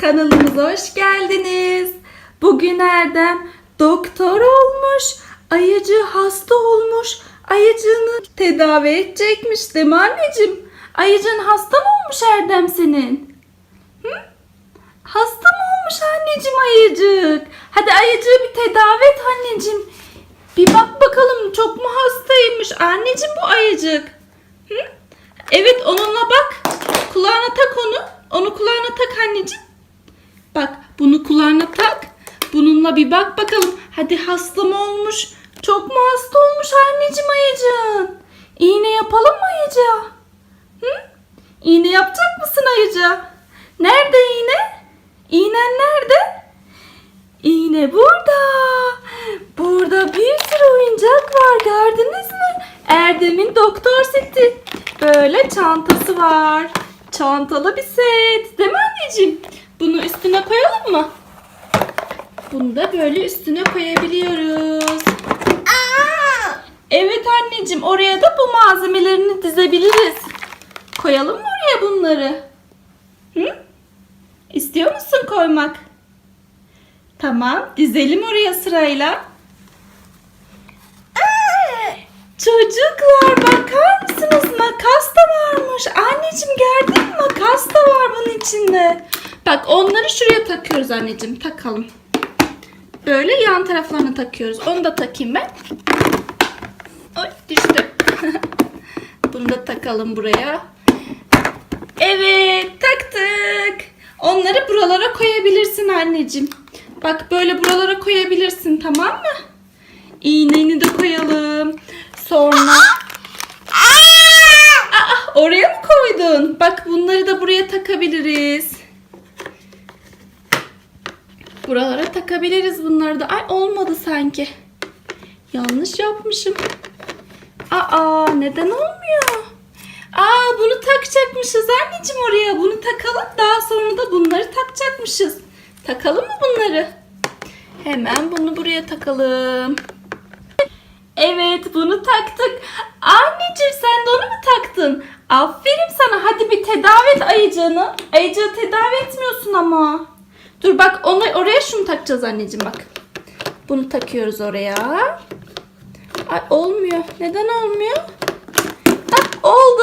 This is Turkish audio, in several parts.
Kanalımıza hoş geldiniz. Bugün Erdem doktor olmuş. Ayıcı hasta olmuş. Ayıcığını tedavi edecekmiş değil mi anneciğim? Ayıcığın hasta mı olmuş Erdem senin? Hı? Hasta mı olmuş anneciğim ayıcık? Hadi ayıcığı bir tedavi et anneciğim. Bir bak bakalım çok mu hastaymış anneciğim bu ayıcık? Hı? Evet onunla bak. Kulağına tak onu. Onu kulağına tak anneciğim. Bak bunu kulağına tak. Bununla bir bak bakalım. Hadi hasta mı olmuş? Çok mu hasta olmuş anneciğim ayıcığın? İğne yapalım mı ayıcığa? Hı? İğne yapacak mısın ayıcığa? Nerede iğne? İğnen nerede? İğne burada. Burada bir sürü oyuncak var gördünüz mü? Erdem'in doktor seti. Böyle çantası var. Çantalı bir set. Değil mi anneciğim? Bunu üstüne koyalım mı? Bunu da böyle üstüne koyabiliyoruz. Evet anneciğim oraya da bu malzemelerini dizebiliriz. Koyalım mı oraya bunları? Hı? İstiyor musun koymak? Tamam, dizelim oraya sırayla. Çocuklar bakar mısınız? Makas da varmış. Anneciğim gördün mü? Makas da var bunun içinde. Bak onları şuraya takıyoruz anneciğim. Takalım. Böyle yan taraflarına takıyoruz. Onu da takayım ben. Ay düştü. Bunu da takalım buraya. Evet taktık. Onları buralara koyabilirsin anneciğim. Bak böyle buralara koyabilirsin tamam mı? İğneni de koyalım. Sonra... Aa, oraya mı koydun? Bak bunları da buraya takabiliriz. Buralara takabiliriz bunları da. Ay olmadı sanki. Yanlış yapmışım. Aa neden olmuyor? Aa bunu takacakmışız anneciğim oraya. Bunu takalım. Daha sonra da bunları takacakmışız. Takalım mı bunları? Hemen bunu buraya takalım. Evet bunu taktık. Anneciğim sen de onu mu taktın? Aferin sana. Hadi bir tedavi et ayıcığını. Ayıcığı tedavi etmiyorsun ama. Dur bak onu, oraya şunu takacağız anneciğim bak. Bunu takıyoruz oraya. Ay olmuyor. Neden olmuyor? Hah oldu.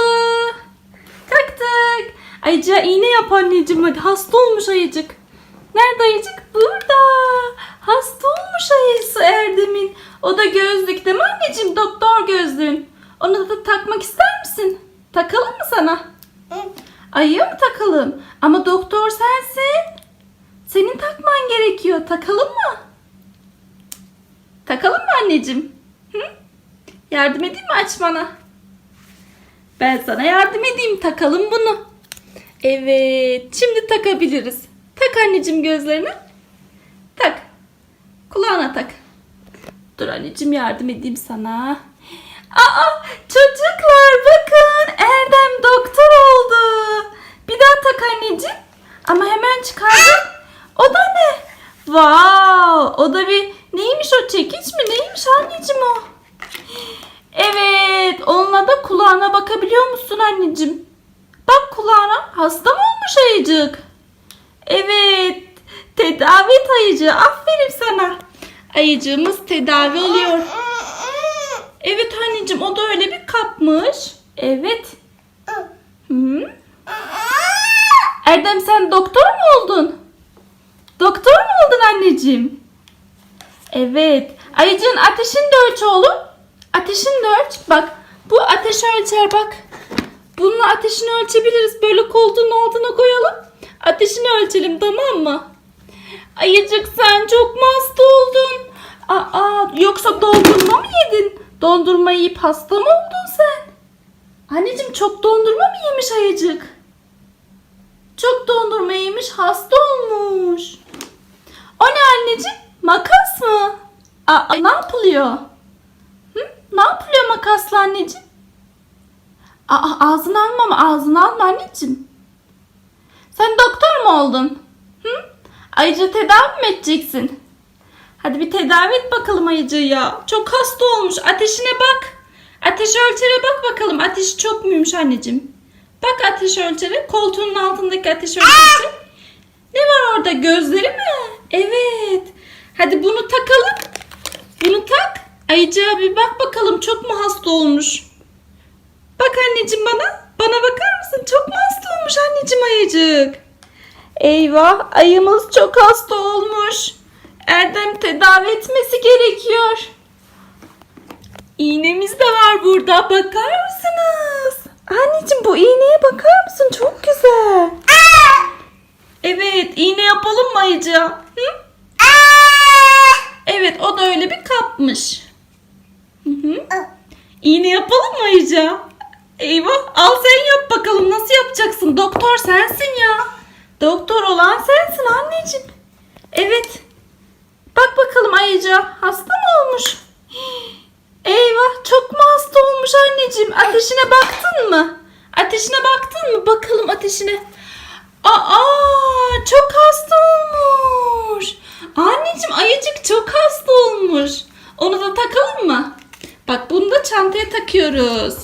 Taktık. Ayıcığa iğne yap anneciğim hadi. Hasta olmuş ayıcık. Nerede ayıcık? Burada. Hasta olmuş ayısı Erdem'in. O da gözlük değil mi anneciğim? Doktor gözlüğün. Onu da takmak ister misin? Takalım mı sana? Ayıya mı takalım? Ama doktor sensin. Senin takman gerekiyor. Takalım mı? Takalım mı anneciğim? Hı? Yardım edeyim mi açmana? Ben sana yardım edeyim. Takalım bunu. Evet. Şimdi takabiliriz. Tak anneciğim gözlerini. Tak. Kulağına tak. Dur anneciğim yardım edeyim sana. Aa çocuklar bakın Erdem doktor oldu. Bir daha tak anneciğim. Ama hemen çıkardım. O da ne? Wow, o da bir neymiş o çekiç mi? Neymiş anneciğim o? Evet, onunla da kulağına bakabiliyor musun anneciğim? Bak kulağına. Hasta mı olmuş ayıcık? Evet. Tedavi et ayıcığı. Aferin sana. Ayıcığımız tedavi oluyor. Evet anneciğim o da öyle bir kapmış. Evet. Hı? Erdem sen doktor mu oldun? Doktor mu oldun anneciğim? Evet. Ayıcığın ateşini de ölç oğlum. Ateşini de ölç. Bak bu ateş ölçer bak. Bununla ateşini ölçebiliriz. Böyle koltuğun altına koyalım. Ateşini ölçelim tamam mı? Ayıcık sen çok mu hasta oldun? Aa, yoksa dondurma mı yedin? Dondurma yiyip hasta mı oldun sen? Anneciğim çok dondurma mı yemiş ayıcık? Çok dondurma yemiş hasta olmuş. O ne anneciğim? Makas mı? Aa, ne yapılıyor? Hı? Ne yapılıyor makasla anneciğim? Aa, ağzını alma mı? Ağzını alma anneciğim. Sen doktor mu oldun? Hı? Ayıcı tedavi mi edeceksin? Hadi bir tedavi et bakalım ayıcığı ya. Çok hasta olmuş. Ateşine bak. Ateş ölçere bak bakalım. Ateşi çok muymuş anneciğim? Bak ateş ölçeri. Koltuğunun altındaki ateş ölçeri. Ne var orada? Gözleri mi? Evet. Hadi bunu takalım. Bunu tak. Ayıcığa bir bak bakalım çok mu hasta olmuş? Bak anneciğim bana. Bana bakar mısın? Çok mu hasta olmuş anneciğim ayıcık? Eyvah ayımız çok hasta olmuş. Erdem tedavi etmesi gerekiyor. İğnemiz de var burada. Bakar mısınız? Anneciğim bu iğneye bakar mısın? Çok güzel. Evet iğne yapalım mı ayıcığa? Kapmış. Hı hı. İğne yapalım mı Ayıca? Eyvah al sen yap bakalım nasıl yapacaksın? Doktor sensin ya. Doktor olan sensin anneciğim. Evet. Bak bakalım Ayıca hasta mı olmuş? Eyvah çok mu hasta olmuş anneciğim? Ateşine baktın mı? Ateşine baktın mı? Bakalım ateşine. Aa çok hasta olmuş. Anneciğim ayıcık çok hasta olmuş. Onu da takalım mı? Bak bunu da çantaya takıyoruz.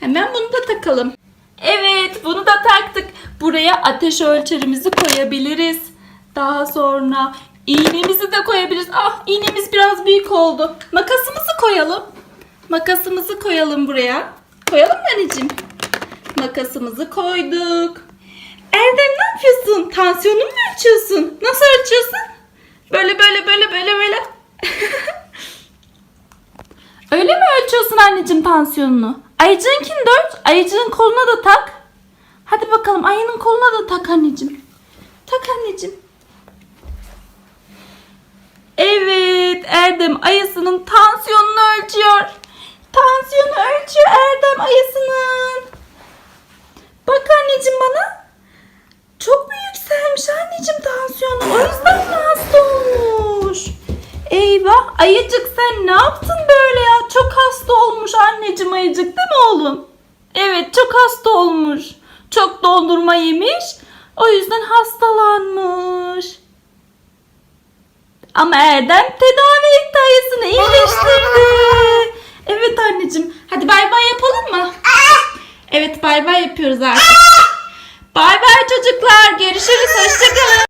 Hemen bunu da takalım. Evet bunu da taktık. Buraya ateş ölçerimizi koyabiliriz. Daha sonra iğnemizi de koyabiliriz. Ah iğnemiz biraz büyük oldu. Makasımızı koyalım. Makasımızı koyalım buraya. Koyalım mı anneciğim? Makasımızı koyduk. Erdem ne yapıyorsun? Tansiyonunu mu ölçüyorsun? Nasıl ölçüyorsun? Böyle böyle böyle böyle böyle. Öyle ölçüyorsun anneciğim tansiyonunu? Ayıcığınkini de ölç. Ayıcığın koluna da tak. Hadi bakalım ayının koluna da tak anneciğim. Tak anneciğim. Evet Erdem ayısının tansiyonunu ölçüyor. Tansiyonu ölçüyor Erdem ayısının. Bak anneciğim bana. Çok mu yükselmiş anneciğim tansiyonu? O yüzden mi hasta olmuş? Eyvah ayıcık sen ne yaptın böyle ya? Çok hasta olmuş anneciğim ayıcık değil mi oğlum? Evet çok hasta olmuş. Çok dondurma yemiş. O yüzden hastalanmış. Ama Erdem tedavi etti ayısını iyileştirdi. Evet anneciğim. Hadi bay bay yapalım mı? Evet bay bay yapıyoruz artık. Bay bay çocuklar. Görüşürüz. Hoşçakalın.